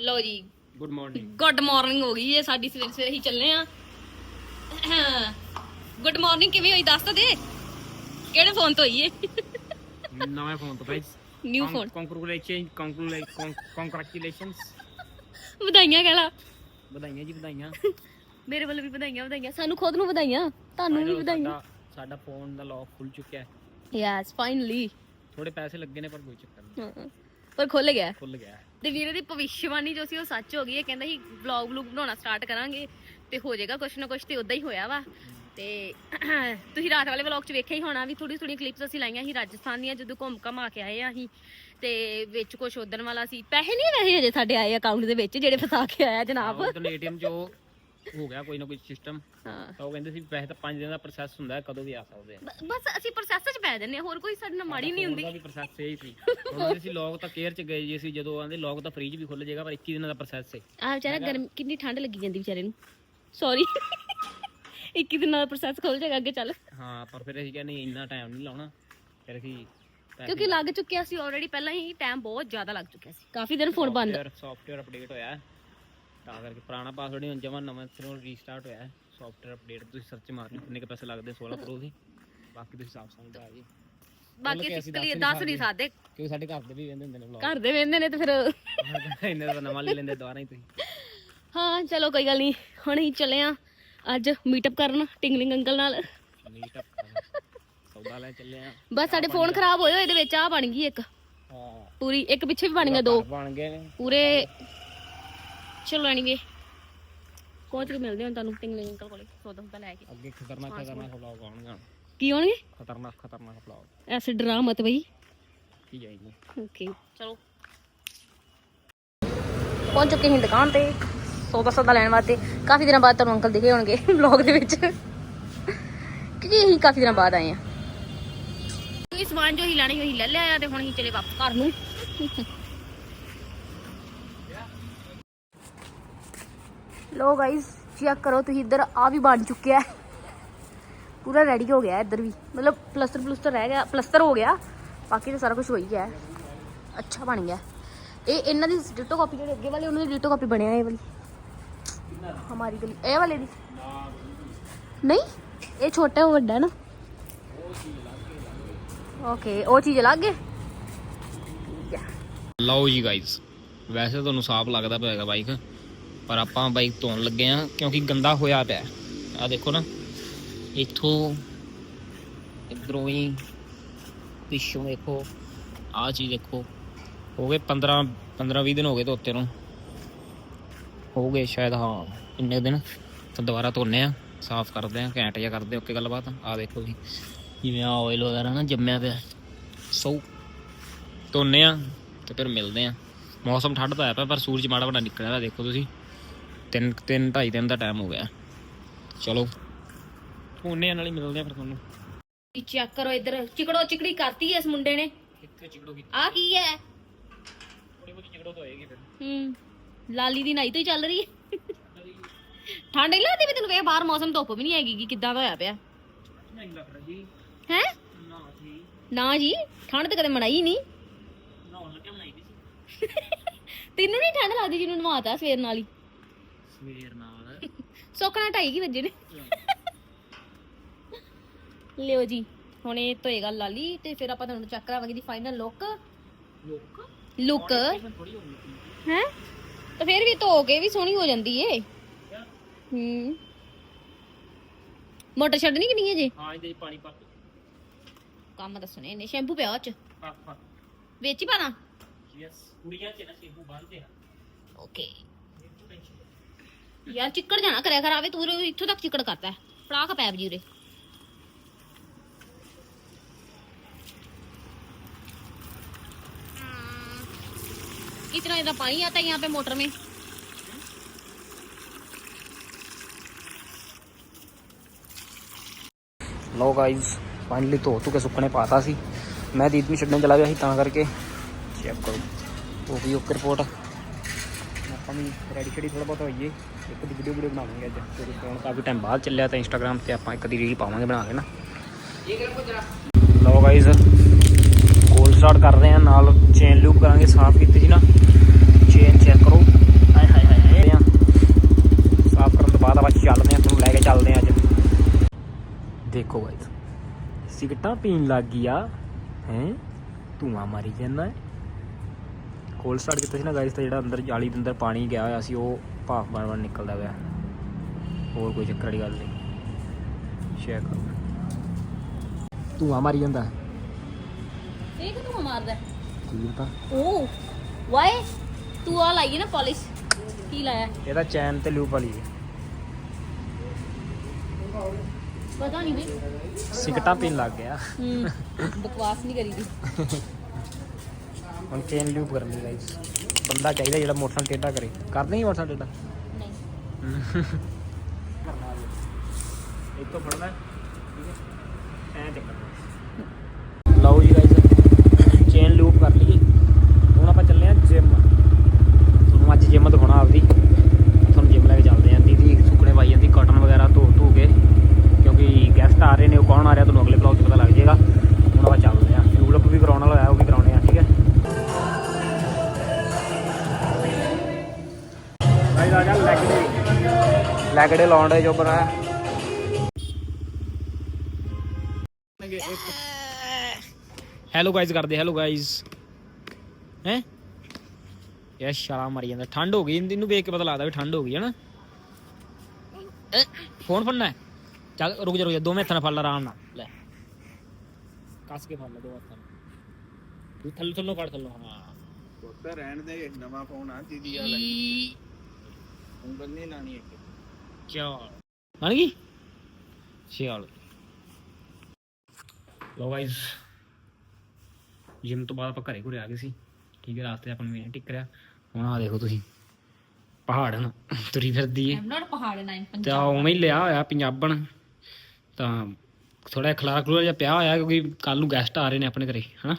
ਲਓ ਜੀ। Good morning good morning ਹੋ ਗਈ ਏ ਸਾਡੀ ਸਵੇਰੇ ਸਵੇਰੇ ਹੀ ਚੱਲੇ ਆ ਗੁੱਡ ਮਾਰਨਿੰਗ ਕਿਵੇਂ ਹੋਈ ਦੱਸ ਤਾਂ ਦੇ। ਕਿਹੜੇ ਫੋਨ ਤੋਂ ਹੋਈ ਏ ਨਵੇਂ ਫੋਨ ਤੋਂ guys new phone congratulation congratulations ਵਧਾਈਆਂ ਕਹਿਲਾ। ਵਧਾਈਆਂ ਜੀ ਵਧਾਈਆਂ। ਮੇਰੇ ਵੱਲੋਂ ਵੀ ਵਧਾਈਆਂ ਵਧਾਈਆਂ। ਸਾਨੂੰ ਖੁਦ ਨੂੰ ਵਧਾਈਆਂ। ਤੁਹਾਨੂੰ ਵੀ ਵਧਾਈਆਂ। ਸਾਡਾ ਸਾਡਾ ਫੋਨ ਦਾ ਲੌਕ ਖੁੱਲ ਚੁੱਕਿਆ ਹੈ। ਯੈਸ ਫਾਈਨਲੀ ਥੋੜੇ ਪੈਸੇ ਲੱਗੇ ਨੇ ਪਰ ਕੋਈ ਚੱਕਰ ਨਹੀਂ। ਪਰ ਖੁੱਲ ਗਿਆ। ਖੁੱਲ ਗਿਆ ਹੈ। ਤੇ ਵੀਰੇ ਦੀ ਭਵਿੱਖਬਾਣੀ ਜੋ ਸੀ ਉਹ ਸੱਚ ਹੋ ਗਈ ਹੈ। ਕਹਿੰਦਾ ਸੀ ਵਲੌਗ ਵਲੂਗ ਬਣਾਉਣਾ ਸਟਾਰਟ ਕਰਾਂਗੇ ਤੇ ਹੋ ਜਾਏਗਾ ਕੁਛ ਨਾ ਕੁਛ ਤੇ ਉਦਾਂ ਹੀ ਹੋਇਆ ਵਾ। ਤੇ ਤੁਸੀਂ ਰਾਤ ਵਾਲੇ ਵਲੌਗ 'ਚ ਵੇਖਿਆ ਹੀ ਹੋਣਾ ਵੀ ਥੋੜੀ ਥੋੜੀ ਕਲਿੱਪਸ ਅਸੀਂ ਲਾਈਆਂ ਸੀ ਰਾਜਸਥਾਨ ਦੀਆਂ, ਜਦੋਂ ਘੁੰਮ ਘਮਾ ਕੇ ਆਏ ਆ ਅਸੀਂ। ਤੇ ਵਿੱਚ ਕੁਛ ਉਦਣ ਵਾਲਾ ਸੀ। ਪੈਸੇ ਨਹੀਂ ਵੈਸੇ ਹਜੇ ਸਾਡੇ ਆਏ ਅਕਾਊਂਟ ਦੇ ਵਿੱਚ, ਜਿਹੜੇ ਫਸਾ ਕੇ ਆਇਆ ਜਨਾਬ। ਏਟੀਐਮ ਚੋਂ ਹੋ ਗਿਆ ਕੋਈ ਨਾ ਕੋਈ ਸਿਸਟਮ ਹਾਂ। ਤਾਂ ਉਹ ਕਹਿੰਦੇ ਸੀ ਪੈਸੇ ਤਾਂ 5 ਦਿਨ ਦਾ ਪ੍ਰੋਸੈਸ ਹੁੰਦਾ ਹੈ ਕਦੋਂ ਵੀ ਆ ਸਕਦੇ ਆ। ਬ- ਬਸ ਅਸੀਂ ਪ੍ਰੋਸੈਸ 'ਚ ਪੈ ਜੰਨੇ ਹੋਰ ਕੋਈ ਸਾਡੇ ਨਾਲ ਮਾੜੀ ਨਹੀਂ ਹੁੰਦੀ। ਉਹਦਾ ਵੀ ਪ੍ਰੋਸੈਸ ਇਹ ਹੀ ਸੀ। ਹੁਣ ਅਸੀਂ ਲੋਕ ਤਾਂ ਕੇਅਰ ਚ ਗਏ ਜੀ ਅਸੀਂ ਜਦੋਂ ਆਂਦੇ ਲੋਕ ਤਾਂ ਫ੍ਰੀ ਚ ਵੀ ਖੁੱਲ ਜਾਏਗਾ ਪਰ 21 ਦਿਨਾਂ ਦਾ ਪ੍ਰੋਸੈਸ ਹੈ ਆ ਵਿਚਾਰਾ ਗਰਮ ਕਿੰਨੀ ਠੰਡ ਲੱਗੀ ਜਾਂਦੀ ਵਿਚਾਰੇ ਨੂੰ। ਸੌਰੀ 21 ਦਿਨਾਂ ਦਾ ਪ੍ਰੋਸੈਸ ਖੁੱਲ ਜਾਏਗਾ ਅੱਗੇ ਚੱਲ। ਹਾਂ ਪਰ ਫਿਰ ਅਸੀਂ ਕਹਿੰਦੇ ਇੰਨਾ ਟਾਈਮ ਨਹੀਂ ਲਾਉਣਾ। ਫਿਰ ਅਸੀਂ ਕਿਉਂਕਿ ਲੱਗ ਚੁੱਕਿਆ ਸੀ ਆਲਰੇਡੀ ਪਹਿਲਾਂ ਹੀ ਟਾਈਮ ਬਹੁਤ ਜ਼ਿਆਦਾ ਲੱਗ ਚੁੱਕਿਆ ਸੀ। ਕਾਫੀ ਦਿਨ ਫੋਨ ਬੰਦ। ਸੌਫਟਵੇਅਰ ਅਪਡੇਟ ਹੋਇਆ। ਹੈ। ਤਾਂ ਕਰਕੇ ਪੁਰਾਣਾ ਪਾਸਵਰਡ ਹੀ ਹੁਣ ਜਮਾ ਨਵਾਂ ਸਿਰੋਂ ਰੀਸਟਾਰਟ ਹੋਇਆ ਹੈ। ਸੌਫਟਵੇਅਰ ਅਪਡੇਟ ਤੁਸੀਂ ਸਰਚ ਮਾਰਨੀ ਕਿੰਨੇ ਕੁ ਪੈਸੇ ਲੱਗਦੇ 16 ਪ੍ਰੋ ਦੀ। ਬਾਕੀ ਤੁਸੀਂ ਸਾਫ਼ ਸਮਝਦਾ ਆ ਜੀ ਬਾਕੀ ਅਸੀਂ ਕਲੀਅਰ ਦੱਸ ਨਹੀਂ ਸਕਦੇ। ਕਿਉਂਕਿ ਸਾਡੇ ਘਰ ਦੇ ਵੀ ਕਹਿੰਦੇ ਹੁੰਦੇ ਨੇ ਵਲੌਗ ਘਰ ਦੇ ਵੇਂਦੇ ਨੇ ਤੇ ਫਿਰ ਇੰਨੇ ਦਾ ਨਵਾਂ ਲੈ ਲੈਂਦੇ ਦੁਬਾਰਾ ਹੀ ਤੁਸੀਂ। ਹਾਂ ਚਲੋ ਕੋਈ ਗੱਲ ਨਹੀਂ ਹੁਣ ਹੀ ਚੱਲੇ ਆ ਅੱਜ ਮੀਟਅਪ ਕਰਨ ਟਿੰਗਲਿੰਗ ਅੰਕਲ ਨਾਲ। ਨੀਟ ਸੌਦਾ ਲੈ ਚੱਲੇ ਆ ਬਸ ਸਾਡੇ ਫੋਨ ਖਰਾਬ ਹੋਏ ਹੋਏ ਇਹਦੇ ਵਿੱਚ ਆ ਬਣ ਗਈ ਇੱਕ। ਹਾਂ। ਪੂਰੀ ਇੱਕ ਪਿੱਛੇ ਵੀ ਬਣ ਗਿਆ ਦੋ। ਬਣ ਗਏ ਨੇ। ਪੂਰੇ ਚਲੋ ਲੈਣਗੇ ਪਹੁੰਚ ਕੇ ਮਿਲਦੇ ਹਾਂ ਤੁਹਾਨੂੰ ਟਿੰਗਲਿੰਗ ਅੰਕਲ ਕੋਲੇ। ਸੌਦਾ ਸੌਦਾ ਲੈ ਕੇ। ਅੱਗੇ ਖਤਰਨਾਕ ਖਤਰਨਾਕ ਵਲੌਗ ਆਉਣਗੇ ਹੁਣ। ਕੀ ਹੋਣਗੇ ਖਤਰਨਾਕ ਖਤਰਨਾਕ ਵਲੌਗ ਐਸੇ ਡਰਾ ਮਤ ਬਈ। ਕੀ ਜਾਏਗੀ ਓਕੇ ਚਲੋ। ਪਹੁੰਚ ਚੁੱਕੇ ਹਾਂ ਦੁਕਾਨ ਤੇ। ਸੌਦਾ ਸੌਦਾ ਲੈਣ ਵਾਸਤੇ। ਕਾਫੀ ਦਿਨਾਂ ਬਾਅਦ ਤੁਹਾਨੂੰ ਅੰਕਲ ਦਿਖੇ ਹੋਣਗੇ ਵਲੌਗ ਦੇ ਵਿੱਚ। ਕਿਉਂਕਿ ਅਸੀਂ ਕਾਫੀ ਦਿਨਾਂ ਬਾਅਦ ਆਏ ਆ ਇਹ ਸਮਾਨ ਜੋ ਹੀ ਲੈਣੀ ਉਹੀ ਲੈ ਲਿਆ ਤੇ ਹੁਣ ਅਸੀਂ ਚਲੇ ਵਾਪਸ ਘਰ ਨੂੰ। ਲੋ ਗਾਇਸ ਚੈੱਕ ਕਰੋ ਤੁਸੀਂ ਇੱਧਰ ਆ ਵੀ ਬਣ ਚੁੱਕਿਆ ਹੈ। ਪੂਰਾ ਰੈਡੀ ਹੋ ਗਿਆ ਇੱਧਰ ਵੀ। ਮਤਲਬ ਪਲਸਟਰ ਪਲਸਟਰ ਰਹਿ ਗਿਆ ਪਲਸਟਰ ਹੋ ਗਿਆ। ਬਾਕੀ ਤਾਂ ਸਾਰਾ ਕੁਝ ਹੋ ਹੀ। ਗਿਆ ਅੱਛਾ ਬਣ ਗਿਆ। ਇਹ ਇਹਨਾਂ ਦੀ ਡਿਟੋ ਕਾਪੀ ਜਿਹੜੇ ਅੱਗੇ ਵਾਲੇ, ਉਹਨਾਂ ਦੀ ਡਿਟੋ ਕਾਪੀ ਬਣਿਆ ਇਹ ਵਾਲੀ। ਹਮਾਰੀ ਗਲੀ ਇਹ ਵਾਲੇ ਦੀ? ਨਹੀਂ, ਇਹ ਛੋਟਾ, ਉਹ ਵੱਡਾ ਨਾ। ਓਕੇ ਉਹ ਚੀਜ਼ ਅਲੱਗ ਹੈ। ਲਓ ਜੀ ਗਾਇਸ ਵੈਸੇ ਤੁਹਾਨੂੰ ਸਾਫ਼ ਲੱਗਦਾ ਪਿਆਗਾ ਬਾਈਕ ਪਰ ਆਪਾਂ ਬਾਈਕ ਧੋਣ ਲੱਗੇ ਆ ਕਿਉਂਕਿ ਗੰਦਾ ਹੋਇਆ ਪਿਆ ਆ ਦੇਖੋ ਨਾ, ਇੱਥੋਂ ਇਧਰੋਂ ਹੀ ਪਿੱਛੋਂ ਦੇਖੋ ਆ ਚੀਜ਼ ਦੇਖੋ, ਹੋ ਗਏ 15 15 20 ਦਿਨ ਹੋ ਗਏ ਧੋਤੇ ਨੂੰ। ਹੋ ਗਏ ਸ਼ਾਇਦ, ਹਾਂ, ਇੰਨੇ ਦਿਨ, ਤਾਂ ਦੁਬਾਰਾ ਧੋਨੇ ਆ ਸਾਫ਼ ਕਰਦੇ ਆ ਘੈਂਟ ਜਿਹਾ ਕਰਦੇ ਓਕੇ ਗੱਲਬਾਤ ਆ ਦੇਖੋ ਜੀ, ਜਿਵੇਂ ਆ ਆਇਲ ਵਗੈਰਾ ਨਾ ਜੰਮਿਆ ਪਿਆ। ਸੋ, ਧੋਨੇ ਆ ਤੇ ਫਿਰ ਮਿਲਦੇ ਆ ਮੌਸਮ ਠੰਡ ਤਾਂ ਆਇਆ ਪਿਆ, ਪਰ ਸੂਰਜ ਮਾੜਾ ਮਾੜਾ ਨਿਕਲਿਆ ਦੇਖੋ ਤੁਸੀਂ। ਤਿੰਨ ਤਿੰਨ ਢਾਈ ਦਿਨ ਦਾ ਟਾਈਮ ਹੋ ਗਿਆ। ਚਲੋ। ਆ ਨਾਲ ਹੀ ਮਿਲਦੇ ਆ ਫਿਰ ਤੁਹਾਨੂੰ। ਚੈੱਕ ਕਰੋ ਇੱਧਰ। ਚਿਕੜੋ ਚਿਕੜੀ ਕਰਤੀ ਇਸ ਮੁੰਡੇ ਨੇ। ਕਿੱਥੇ ਚਿਕੜੋ ਕੀ ਆ ਕੀ ਹੈ ਥੋੜੀ ਬਹੁਤੀ ਚਿਕੜੋ ਤਾਂ ਹੋਏਗੀ ਫਿਰ। ਹੂੰ। ਲਾਲੀ ਦੀ ਨਾਈ ਤੋਂ ਹੀ ਚੱਲ ਰਹੀ ਹੈ ਠੰਡ ਨਹੀਂ ਲੱਗਦੀ ਵੀ ਤੈਨੂੰ ਵੇਖ ਬਾਹਰ ਮੌਸਮ ਧੁੱਪ ਵੀ ਨਹੀਂ ਹੈਗੀ ਕਿ ਕਿੱਦਾਂ ਦਾ ਹੋਇਆ ਪਿਆ? ਨਹੀਂ ਲੱਗ ਰਿਹਾ ਜੀ। ਹੈ? ਨਾ ਜੀ। ਨਾ ਜੀ ਠੰਡ ਤਾਂ ਕਦੇ ਮਨਾਈ ਨਹੀਂ ਨਾ ਸੀ। ਤੈਨੂੰ ਨਹੀਂ ਠੰਡ ਲੱਗਦੀ ਜਿਹਨੂੰ ਨਵਾਤਾ ਸਵੇਰ ਨਾਲ ਹੀ? ਸਵੇਰ ਨਾਲ। ਸੋਕਣਾ ਢਾਈ ਕੀ ਵਜੇ ਨੇ। ਲਿਓ ਜੀ ਹੁਣ ਇਹ ਧੋਏਗਾ ਲਾਲੀ ਤੇ ਫਿਰ ਆਪਾਂ ਤੁਹਾਨੂੰ ਚੈੱਕ ਕਰਾਵਾਂਗੇ ਦੀ ਫਾਈਨਲ ਲੁੱਕ ਲੋਕ ਹੈ? ਤੇ ਫਿਰ ਵੀ ਧੋ ਕੇ ਵੀ ਸੋਹਣੀ ਹੋ ਜਾਂਦੀ ਏ। ਹੂੰ। ਮੋਟਰ ਛੱਡਣੀ ਕਿ ਨਹੀਂ ਅਜੇ? ਹਾਂ ਇਹਦੇ ਪਾਣੀ ਪਾ ਕੰਮ ਦੱਸਣੇ ਨੇ ਸ਼ੈਂਪੂ ਪਿਆ ਉਹ ਚ। ਵਿੱਚ ਹੀ ਪਾਣਾ? ਯੈਸ ਕੁੜੀਆਂ 'ਚ ਨਾ ਸੇਬੂ ਬੰਨਦੇ ਆ। ਓਕੇ ਯਾਰ ਚਿੱਕੜ ਜਾਣਾ ਕਰਿਆ ਕਰ ਆਵੇ ਤੂੰ ਉਰੇ ਇੱਥੋਂ ਤੱਕ ਚਿੱਕੜ ਕਰਤਾ ਫੜਾ ਕੇ ਪੈਪ ਜੀ ਉਰੇ कितना इतना पानी आता है यहाँ पे मोटर में ਲੋ ਗਾਇਸ ਫਾਈਨਲੀ ਧੋ ਧੂ ਕੇ ਸੁੱਕਣੇ ਪਾਤਾ ਸੀ ਮੈਂ ਦੀਪ ਨੂੰ ਛੱਡਣ ਚਲਾ ਗਿਆ ਸੀ ਤਾਂ ਕਰਕੇ ਚੈੱਕ ਕਰੋ ਉਹ ਵੀ ਓਕੇ ਰਿਪੋਰਟ ਆਪਾਂ ਵੀ ਰੈਡੀ ਸ਼ੈਡੀ ਥੋੜਾ ਬਹੁਤ ਹੋਈਏ। ਇੱਕ ਦੀ ਵੀਡੀਓ ਵੀਡੀਓ ਬਣਾਵਾਂਗੇ ਅੱਜ। ਕਿਉਂਕਿ ਫੋਨ ਕਾਫੀ ਟਾਈਮ ਬਾਅਦ ਚੱਲਿਆ ਤਾਂ ਇੰਸਟਾਗ੍ਰam ਤੇ ਆਪਾਂ ਇੱਕ ਦੀ ਰੀਲ ਪਾਵਾਂਗੇ ਬਣਾ ਕੇ ਨਾ। ਇਹ ਲਓ ਗਾਈਸ ਕੋਲ ਸਟਾਰਟ ਕਰ ਰਹੇ ਆ ਨਾਲ ਚੇਨ ਲੂਪ ਕਰਾਂਗੇ ਸਾਫ਼ ਕੀਤੀ ਜੀ ਨਾ। ਚੇਨ ਚੈੱਕ ਕਰੋ। ਹਾਏ ਹਾਏ ਹਾਏ ਸਾਫ਼ ਕਰਨ ਤੋਂ ਬਾਅਦ ਆਪਾਂ ਚੱਲਦੇ ਆ ਤੁਹਾਨੂੰ ਲੈ ਕੇ ਚੱਲਦੇ ਆ ਅੱਜ। ਦੇਖੋ ਗਾਈਸ ਸਿਗਟਾ ਪੀਣ ਲੱਗ ਗਿਆ। ਹੈ? ਧੂਆ ਮਾਰੀ ਜਾਂਦਾ ਹੈ। ਕੋਲ ਸਟਾਰਟ ਕੀਤਾ ਸੀ ਨਾ ਗਾਇਸ ਤਾਂ ਜਿਹੜਾ ਅੰਦਰ ਜਾਲੀ ਦੇ ਅੰਦਰ ਪਾਣੀ ਗਿਆ ਹੋਇਆ ਸੀ ਉਹ ਭਾਫ ਬਣ ਬਣ ਨਿਕਲਦਾ ਪਿਆ। ਹੋਰ ਕੋਈ ਚੱਕਰ ਵਾਲੀ ਗੱਲ ਨਹੀਂ। ਚੈੱਕ ਧੂਆਂ ਮਾਰੀ ਜਾਂਦਾ। ਇਹ ਕਿ ਤੂੰ ਮਾਰਦਾ? ਕੀ ਤਾਂ ਓ ਵਾਈ ਤੂੰ ਆ ਲਾਈ ਹੈ ਨਾ ਪਾਲਿਸ਼ ਕੀ ਲਾਇਆ? ਇਹਦਾ ਚੈਨ ਤੇ ਲੂਪ ਵਾਲੀ ਹੈ। ਪਤਾ ਨਹੀਂ ਬਈ। ਸਿਗਟਾਂ ਪੀਣ ਲੱਗ ਗਿਆ। ਹੂੰ ਬਕਵਾਸ ਨਹੀਂ ਕਰੀਦੀ। ਹੁਣ ਚੇਨ ਲੂਪ ਕਰਨ ਗਾਇਸ ਬੰਦਾ ਚਾਹੀਦਾ ਜਿਹੜਾ ਮੋਟਰਸਾਈਕਲ ਟੇਢਾ ਕਰੇ। ਕਰਦੇ ਹੀ ਮੋਟਰਸਾਈਕਲ ਟੇਢਾ। ਨਹੀਂ। ਇੱਕ ਤੋਂ ਫੜਨਾ। ਠੀਕ ਹੈ। ਐਂ ਚੱਕਣਾ ਲੈਗ ਡੇ ਲਾਉਣ ਦੇ ਜੋ ਬਣਾਇਆ ਹੈਲੋ ਗਾਇਜ਼ ਕਰਦੇ ਹੈਲੋ ਗਾਇਜ਼ ਹੈ? ਯਾ ਸ਼ਾਲਾ ਮਰੀ ਜਾਂਦਾ ਠੰਡ ਹੋ ਗਈ ਇਹਨੂੰ ਵੇਖ ਕੇ ਪਤਾ ਲੱਗਦਾ ਵੀ ਠੰਡ ਹੋ ਗਈ ਹੈ ਨਾ। ਫੋਨ ਫੜਨਾ ਹੈ? ਚੱਲ ਰੁਕ ਜਾ ਰੁਕ ਜਾ ਦੋ ਮਿੰਟ ਨਾਲ ਫੜ ਲੈ ਆਰਾਮ ਨਾਲ। ਲੈ। ਕੱਸ ਕੇ ਫੜ ਲੈ ਦੋ ਹੱਥਾਂ ਨਾਲ। ਤੂੰ ਥੱਲੇ ਥੱਲੋਂ ਫੜ ਥੱਲੋਂ ਹਾਂ। ਪੁੱਤ ਰਹਿਣ ਦੇ ਨਵਾਂ ਫੋਨ ਆ ਦੀਦੀ ਵਾਲਾ ਉਂਗਲ ਨਹੀਂ ਲਾਣੀ ਇੱਕ। ਚੱਲ। ਬਣ ਗਈ? ਚੱਲ। ਲੋ ਗਾਇਸ ਜਿਮ ਤੋਂ ਬਾਅਦ ਆਪਾਂ ਘਰੇ ਘੁਰੇ ਆ ਗਏ ਸੀ। ਠੀਕ ਹੈ ਰਾਸਤੇ ਆਪਾਂ ਨੂੰ ਵੇਖ ਟਿਕਰਿਆ ਹੁਣ ਆ ਦੇਖੋ ਤੁਸੀਂ ਪਹਾੜਨ ਤੁਰੀ ਫਿਰਦੀ ਏ। ਆਮ ਨਾਟ ਪਹਾੜ ਨਾ ਤੇ ਆ ਉਵੇਂ ਹੀ ਲਿਆ ਹੋਇਆ ਪੰਜਾਬਣ। ਤਾਂ ਥੋੜਾ ਖਲਾਰਾ ਖਲੂਰਾ ਜਿਹਾ ਪਿਆ ਹੋਇਆ ਕਿਉਂਕਿ ਕੱਲ ਨੂੰ ਗੈਸਟ ਆ ਰਹੇ ਨੇ ਆਪਣੇ ਘਰੇ ਹਨਾ?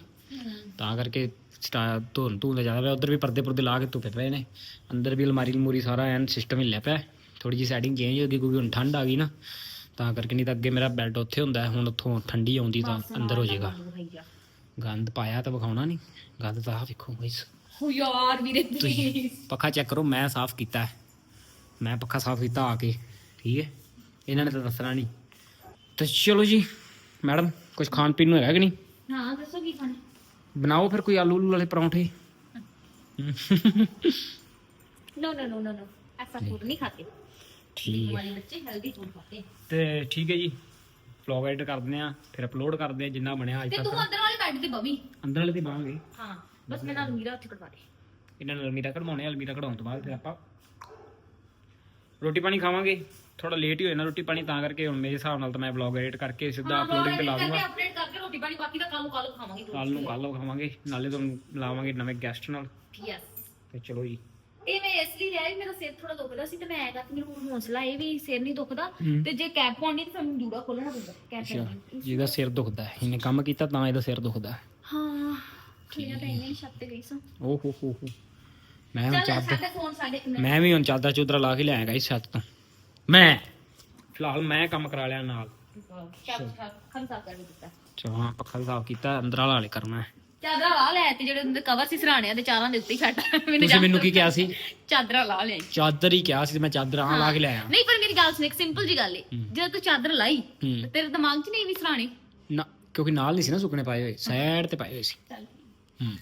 ਤਾਂ ਕਰਕੇ ਸਟਾ ਧੁੰਨ ਦਾ ਜ਼ਿਆਦਾ ਪਿਆ। ਉਧਰ ਵੀ ਪਰਦੇ ਪੁਰਦੇ ਲਾ ਕੇ ਧੁੱਪੇ ਪਏ ਨੇ। ਅੰਦਰ ਵੀ ਅਲਮਾਰੀ ਅਲਮੂਰੀ ਸਾਰਾ ਐਨ ਸਿਸਟਮ ਹਿੱਲਿਆ ਪਿਆ। ਥੋੜੀ ਜੀ ਸੈਟਿੰਗ ਚੇਂਜ ਹੋ ਗਈ ਕਿਉਂਕਿ ਹੁਣ ਠੰਡ ਆ ਗਈ ਨਾ ਤਾਂ ਕਰਕੇ ਨਹੀਂ ਤਾਂ ਅੱਗੇ ਮੇਰਾ ਬੈਲਟ ਉੱਥੇ ਹੁੰਦਾ ਹੁਣ ਉੱਥੋਂ ਠੰਡੀ ਆਉਂਦੀ ਤਾਂ ਅੰਦਰ ਹੋ ਜਾਏਗਾ। ਗੰਦ ਪਾਇਆ ਤਾਂ ਵਿਖਾਉਣਾ ਨਹੀਂ ਗੰਦ ਤਾਂ ਵੇਖੋ ਗਾਇਸ ਹੋ ਯਾਰ ਵੀਰੇ ਤੁਸੀਂ ਪੱਖਾ ਚੈੱਕ ਕਰੋ ਮੈਂ ਸਾਫ਼ ਕੀਤਾ ਹੈ। ਮੈਂ ਪੱਖਾ ਸਾਫ਼ ਕੀਤਾ ਆ ਕੇ ਠੀਕ ਹੈ? ਇਹਨਾਂ ਨੇ ਤਾਂ ਦੱਸਣਾ ਨਹੀਂ। ਤਾਂ ਚਲੋ ਜੀ ਮੈਡਮ ਕੁਝ ਖਾਣ ਪੀਣ ਨੂੰ ਹੈਗਾ ਕਿ ਨਹੀਂ? ਹਾਂ ਦੱਸੋ ਕੀ ਖਾਣਾ? ਬਣਾਓ ਫਿਰ ਕੋਈ ਆਲੂ ਵਾਲੇ ਪਰੌਂਠੇ। ਨੋ ਨੋ ਨੋ ਨੋ ਐਸਾ ਫੂਡ ਨਹੀਂ ਖਾਤੇ। ਠੀਕ ਹੈ। ਤੇ ਠੀਕ ਹੈ ਜੀ। ਵਲੌਗ ਐਡਿਟ ਕਰਦੇ ਆ ਫਿਰ ਅਪਲੋਡ ਕਰਦੇ ਆ ਜਿੰਨਾ ਬਣਿਆ ਅੱਜ ਤੇ ਤੂੰ ਅੰਦਰ ਵਾਲੇ ਬੈੱਡ ਤੇ ਬਵੀ। ਅੰਦਰ ਵਾਲੇ ਦੀ ਬਾਹਾਂਗੇ ਹਾਂ ਬਸ ਮੈਂ ਨਾਲ ਮੀਰਾ ਉੱਥੇ ਕਰਵਾ ਦੇ। ਇਹਨਾਂ ਨੂੰ ਅਲਮੀਰਾ ਕਢਵਾਉਣੇ ਅਲਮੀਰਾ ਕਢਾਉਣ ਤੋਂ ਬਾਅਦ ਫਿਰ ਆਪਾਂ ਰੋਟੀ ਪਾਣੀ ਖਾਵਾਂਗੇ। ਥੋੜਾ ਲੇਟ ਹੀ ਹੋਇਆ ਨਾ ਰੋਟੀ ਪਾਣੀ ਤਾਂ ਕਰਕੇ ਹੁਣ ਮੇਰੇ ਹਿਸਾਬ ਨਾਲ ਤਾਂ ਮੈਂ ਵਲੌਗ ਐਡਿਟ ਕਰਕੇ ਸਿੱਧਾ ਅਪਲੋਡਿੰਗ ਤੇ ਲਾ ਦੂੰਗਾ। ਅਪਡੇਟ ਕਰਕੇ ਰੋਟੀ ਪਾਣੀ ਬਾਕੀ ਦਾ ਕੰਮ ਕੱਲ ਖਾਵਾਂਗੇ ਕੱਲ ਨੂੰ ਕੱਲ ਖਾਵਾਂਗੇ ਨਾਲੇ ਤੁਹਾਨੂੰ ਲਾਵਾਂਗੇ ਨਵੇਂ ਗੈਸਟ ਨਾਲ। ਯੈਸ ਤੇ ਚਲੋ ਜੀ। ਇਹ ਮੈਂ ਇਸ ਲਈ ਲਿਆ ਵੀ ਮੇਰਾ ਸਿਰ ਥੋੜਾ ਦੁਖਦਾ ਸੀ ਤੇ ਮੈਂ ਆਇਆ ਕਿ ਮੈਨੂੰ ਹੁਣ ਹੌਸਲਾ ਇਹ ਵੀ ਸਿਰ ਨਹੀਂ ਦੁਖਦਾ। ਤੇ ਜੇ ਕੈਪ ਪਾਉਣੀ ਤੇ ਸਾਨੂੰ ਜੂੜਾ ਖੋਲਣਾ ਪੈਂਦਾ ਕੈਪ ਅੱਛਾ ਪਾਉਣੀ ਜਿਹਦਾ ਸਿਰ ਦੁਖਦਾ ਹੈ ਇਹਨੇ ਕੰਮ ਕੀਤਾ ਤਾਂ ਇਹਦਾ ਸਿਰ ਦੁਖਦਾ ਹੈ। ਹਾਂ ਠੀਕ ਹੈ ਤਾਂ ਇੰਨੇ ਤੇ ਗਈ ਸਾਂ। ਓ ਹੋ ਹੋ ਹੋ। ਮੈਂ ਹੁਣ ਚੱਲ ਚਾਦਰ ਸਾਡੇ ਫੋਨ ਸਾਡੇ ਮੈਂ ਵੀ ਹੁਣ ਚਾਦਰ ਚੁਦਰਾ ਲਾ ਕੇ ਲਿਆਏਗਾ ਇਸ ਛੱਤ ਤੋਂ। ਮੈਂ ਫਿਲਹਾਲ ਮੈਂ ਕੰਮ ਕਰਾ ਲਿਆ ਨਾਲ। ਚੱਲ ਖੰਸਾ ਕਰ ਦਿੱਤਾ। ਹਾਂ ਪੱਖਾ ਸਾਫ਼ ਕੀਤਾ ਅੰਦਰ ਵਾਲਾ ਹਾਲੇ ਕਰਨਾ ਹੈ। ਚਾਦਰਾਂ ਲਾ ਲੈ ਤੇ ਜਿਹੜੇ ਉਹਦੇ ਕਵਰ ਸੀ ਸਰਾਣਿਆਂ ਦੇ ਚਾਰਾਂ ਦੇ ਉੱਤੇ ਹੀ ਛੱਡ ਮੈਨੂੰ ਤੁਸੀਂ ਮੈਨੂੰ ਕੀ ਕਿਹਾ ਸੀ? ਚਾਦਰਾਂ ਲਾ ਲੈ ਚਾਦਰ ਹੀ ਕਿਹਾ ਸੀ ਤੇ ਮੈਂ ਚਾਦਰ ਲਾ ਕੇ ਲਿਆਇਆ ਨਹੀਂ ਪਰ ਮੇਰੀ ਗੱਲ ਸੁਣ ਇੱਕ ਸਿੰਪਲ ਜੀ ਗੱਲ ਏ। ਜਦੋਂ ਤੂੰ ਚਾਦਰ ਲਾਈ। ਤੇ ਤੇਰੇ ਦਿਮਾਗ 'ਚ ਨਹੀਂ ਵੀ ਸਰਾਣੇ? ਨਾ ਕਿਉਂਕਿ ਨਾਲ ਨਹੀਂ ਸੀ ਨਾ ਸੁੱਕਣੇ ਪਾਏ ਹੋਏ ਸਾਈਡ ਤੇ ਪਾਏ ਹੋਏ ਸੀ। ਚੱਲ। ਹੂੰ।